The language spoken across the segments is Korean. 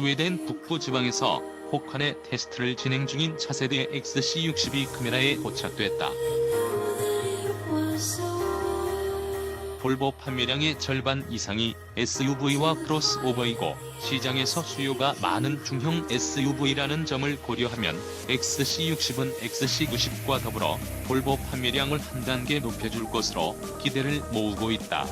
스웨덴 북부 지방에서 혹한의 테스트를 진행 중인 차세대 XC60이 카메라에 포착됐다. 볼보 판매량의 절반 이상이 SUV와 크로스오버이고 시장에서 수요가 많은 중형 SUV라는 점을 고려하면 XC60은 XC90과 더불어 볼보 판매량을 한 단계 높여줄 것으로 기대를 모으고 있다.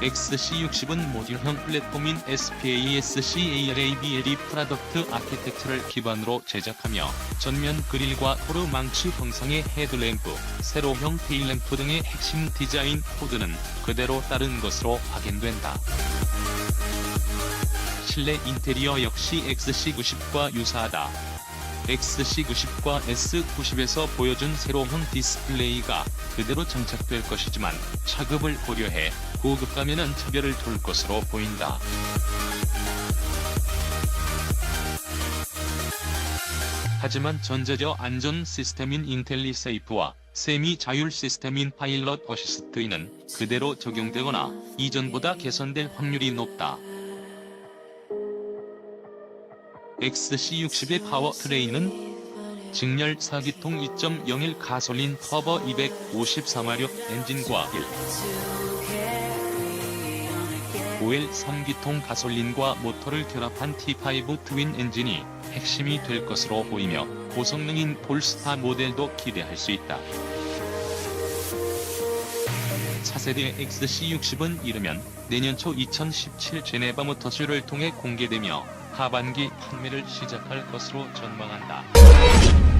XC60은 모듈형 플랫폼인 SPASCARABLE 프라덕트 아키텍처를 기반으로 제작하며 전면 그릴과 토르 망치 형상의 헤드램프, 세로형 테일램프 등의 핵심 디자인 코드는 그대로 따른 것으로 확인된다. 실내 인테리어 역시 XC90과 유사하다. XC90과 S90에서 보여준 세로형 디스플레이가 그대로 장착될 것이지만 차급을 고려해 고급감에는 차별을 둘 것으로 보인다. 하지만 전자적 안전 시스템인 인텔리세이프와 세미 자율 시스템인 파일럿 어시스트는 그대로 적용되거나 이전보다 개선될 확률이 높다. XC60의 파워 트레인은 직렬 4기통 2.01 가솔린 터보 254마력 엔진과 1. 5L 3기통 가솔린과 모터를 결합한 T5 트윈 엔진이 핵심이 될 것으로 보이며 고성능인 볼스타 모델도 기대할 수 있다. 차세대 XC60은 이르면 내년 초 2017 제네바 모터쇼를 통해 공개되며 하반기 판매를 시작할 것으로 전망한다.